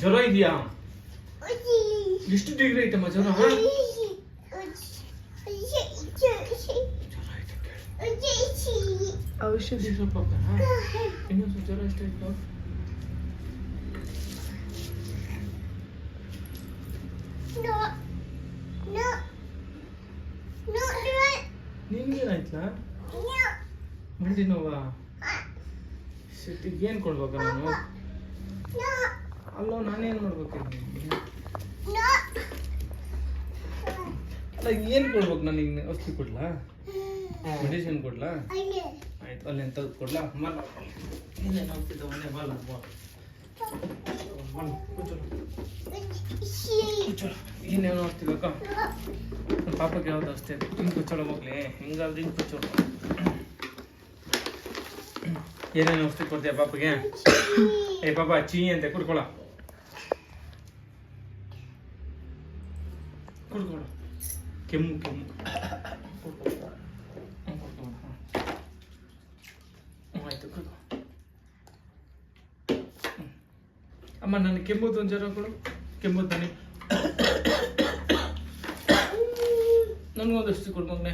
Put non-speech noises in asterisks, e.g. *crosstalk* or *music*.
ಜ್ವರ ಇದೆಯಾ? ಎಷ್ಟು ಡಿಗ್ರಿ ಐತಮ್ಮ ಜ್ವರ. ಔಷಧಿ. ಸ್ವಲ್ಪ? ಇನ್ನೊಂದು ಜ್ವರ ಎಷ್ಟಾಯ್ತು? ನಿನ್ಗೇನಾಯ್ತಾ ಮಂಡಿ ನೋವಾ ಏನು ಕೊಡ್ಬೇಕ ನಾನು? ಅಲ್ಲೋ, ನಾನೇನು ಮಾಡ್ಬೇಕು? ಅಲ್ಲ, ಏನು ಕೊಡ್ಬೇಕು ನನಗೆ ಔಷಧಿ ಕೊಡ್ಲಾ? ಮೆಡಿಸಿನ್ ಕೊಡ್ಲಾ? ಆಯ್ತು, ಅಲ್ಲಿ ತೆಗೆದು ಕೊಡ್ಲಾ? ಮಲ್ಲ ಏನೇನು ಹೋಗ್ತಿದ್ದ ಒಳ್ಳೆ ಬಲ್ಲ ಏನೇನು ನಮ್ಮ ಪಾಪಕ್ಕೆ ಯಾವ್ದು ಅಷ್ಟೇ? ಹಿಂಗೆ ಕುಚ್ಚೋಳ ಹೋಗ್ಲಿ ಹಿಂಗಾದ್ರೆ ಹಿಂಗೆ ಕೂಚೋಳ ಏನೇನು ಔಷಧಿ ಕೊಡ್ತೀಯ ಪಾಪಗೆ? ಏ ಪಾಪ ಚೀ ಅಂತೆ, ಕುಡ್ಕೊಳ. ಕುಡ್ಕೊಳ. ಕೆಮ್ಮು ಕೆಮ್ಮು. ಆಯ್ತು ಅಮ್ಮ, ನನ್ನ ಕೆಮ್ಮುದು ಒಂದು ಜ್ವರ ಕೊಡು. ಕೆಮ್ಮುದು *coughs* ನನಗೆ ನನಗೊಂದಷ್ಟು ಕೊಡು ಮಗನೆ.